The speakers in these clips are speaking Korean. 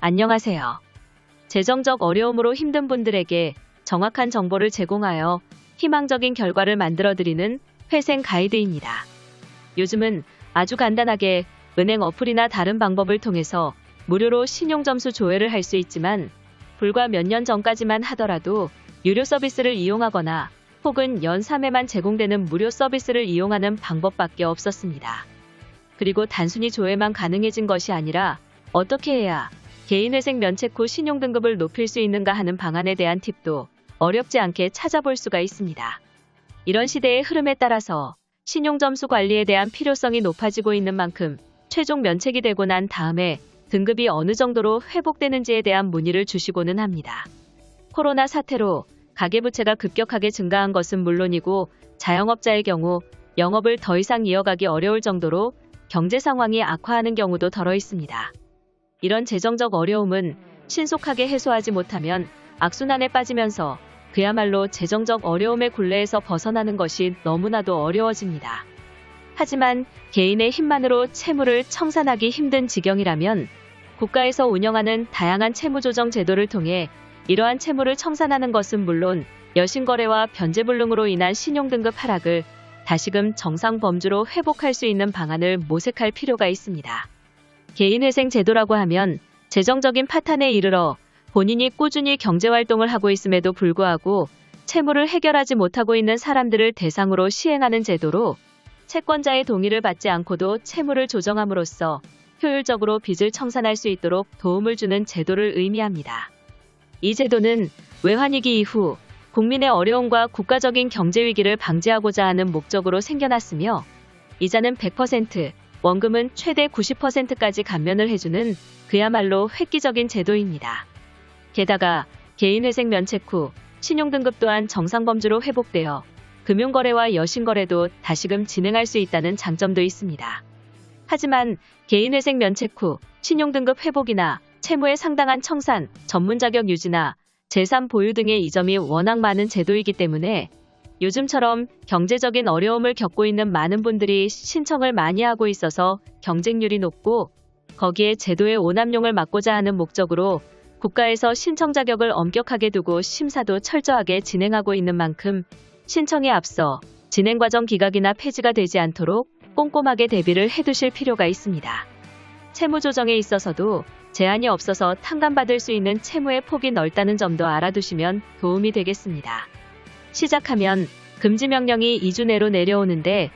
안녕하세요. 재정적 어려움으로 힘든 분들에게 정확한 정보를 제공하여 희망적인 결과를 만들어드리는 회생 가이드입니다. 요즘은 아주 간단하게 은행 어플이나 다른 방법을 통해서 무료로 신용점수 조회를 할 수 있지만 불과 몇 년 전까지만 하더라도 유료 서비스를 이용하거나 혹은 연 3회만 제공되는 무료 서비스를 이용하는 방법밖에 없었습니다. 그리고 단순히 조회만 가능해진 것이 아니라 어떻게 해야 개인회생 면책 후 신용등급을 높일 수 있는가 하는 방안에 대한 팁도 어렵지 않게 찾아볼 수가 있습니다. 이런 시대의 흐름에 따라서 신용점수 관리에 대한 필요성이 높아지고 있는 만큼 최종 면책이 되고 난 다음에 등급이 어느 정도로 회복되는지에 대한 문의를 주시고는 합니다. 코로나 사태로 가계부채가 급격하게 증가한 것은 물론이고 자영업자의 경우 영업을 더 이상 이어가기 어려울 정도로 경제 상황이 악화하는 경우도 덜어 있습니다. 이런 재정적 어려움은 신속하게 해소하지 못하면 악순환에 빠지면서 그야말로 재정적 어려움의 굴레에서 벗어나는 것이 너무나도 어려워집니다. 하지만 개인의 힘만으로 채무를 청산하기 힘든 지경이라면 국가에서 운영하는 다양한 채무조정 제도를 통해 이러한 채무를 청산하는 것은 물론 여신거래와 변제불능으로 인한 신용등급 하락을 다시금 정상 범주로 회복할 수 있는 방안을 모색할 필요가 있습니다. 개인회생 제도라고 하면 재정적인 파탄에 이르러 본인이 꾸준히 경제활동을 하고 있음에도 불구하고 채무를 해결하지 못하고 있는 사람들을 대상으로 시행하는 제도로 채권자의 동의를 받지 않고도 채무를 조정함으로써 효율적으로 빚을 청산할 수 있도록 도움을 주는 제도를 의미합니다. 이 제도는 외환위기 이후 국민의 어려움과 국가적인 경제 위기를 방지하고자 하는 목적으로 생겨났으며 이자는 100%, 원금은 최대 90%까지 감면을 해주는 그야말로 획기적인 제도입니다. 게다가 개인회생 면책 후 신용등급 또한 정상범주로 회복되어 금융거래와 여신거래도 다시금 진행할 수 있다는 장점도 있습니다. 하지만 개인회생 면책 후 신용등급 회복이나 채무의 상당한 청산, 전문 자격 유지나 재산 보유 등의 이점이 워낙 많은 제도이기 때문에 요즘처럼 경제적인 어려움을 겪고 있는 많은 분들이 신청을 많이 하고 있어서 경쟁률이 높고 거기에 제도의 오남용을 막고자 하는 목적으로 국가에서 신청 자격을 엄격하게 두고 심사도 철저하게 진행하고 있는 만큼 신청에 앞서 진행 과정 기각이나 폐지가 되지 않도록 꼼꼼하게 대비를 해두실 필요가 있습니다. 채무 조정에 있어서도 제한이 없어서 탕감받을 수 있는 채무의 폭이 넓다는 점도 알아두시면 도움이 되겠습니다. 시작하면 금지 명령이 2주 내로 내려오는데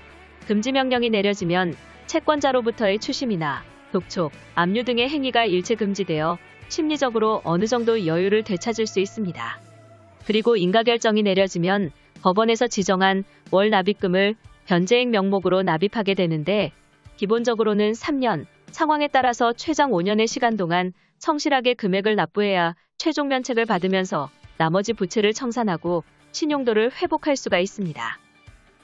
금지 명령이 내려지면 채권자로부터의 추심이나 독촉, 압류 등의 행위가 일체 금지되어 심리적으로 어느 정도 여유를 되찾을 수 있습니다. 그리고 인가결정이 내려지면 법원에서 지정한 월 납입금을 변제액 명목으로 납입하게 되는데 기본적으로는 3년, 상황에 따라서 최장 5년의 시간 동안 성실하게 금액을 납부해야 최종 면책을 받으면서 나머지 부채를 청산하고 신용도를 회복할 수가 있습니다.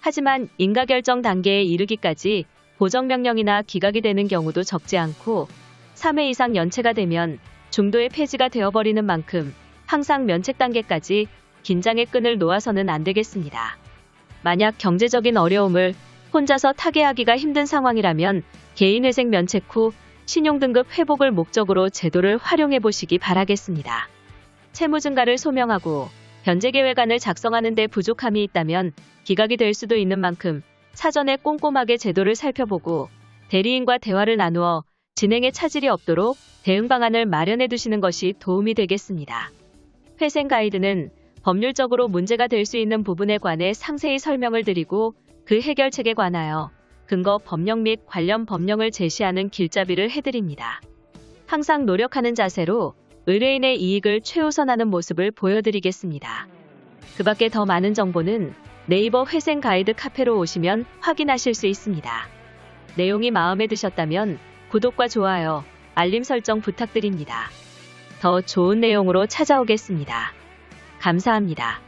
하지만 인가결정 단계에 이르기까지 보정명령이나 기각이 되는 경우도 적지 않고 3회 이상 연체가 되면 중도의 폐지가 되어버리는 만큼 항상 면책 단계까지 긴장의 끈을 놓아서는 안 되겠습니다. 만약 경제적인 어려움을 혼자서 타개하기가 힘든 상황이라면 개인회생 면책 후 신용등급 회복을 목적으로 제도를 활용해 보시기 바라겠습니다. 채무 증가를 소명하고 변제 계획안을 작성하는 데 부족함이 있다면 기각이 될 수도 있는 만큼 사전에 꼼꼼하게 제도를 살펴보고 대리인과 대화를 나누어 진행에 차질이 없도록 대응 방안을 마련해 두시는 것이 도움이 되겠습니다. 회생 가이드는 법률적으로 문제가 될 수 있는 부분에 관해 상세히 설명을 드리고 그 해결책에 관하여 근거 법령 및 관련 법령을 제시하는 길잡이를 해드립니다. 항상 노력하는 자세로 의뢰인의 이익을 최우선하는 모습을 보여드리겠습니다. 그 밖에 더 많은 정보는 네이버 회생 가이드 카페로 오시면 확인하실 수 있습니다. 내용이 마음에 드셨다면 구독과 좋아요, 알림 설정 부탁드립니다. 더 좋은 내용으로 찾아오겠습니다. 감사합니다.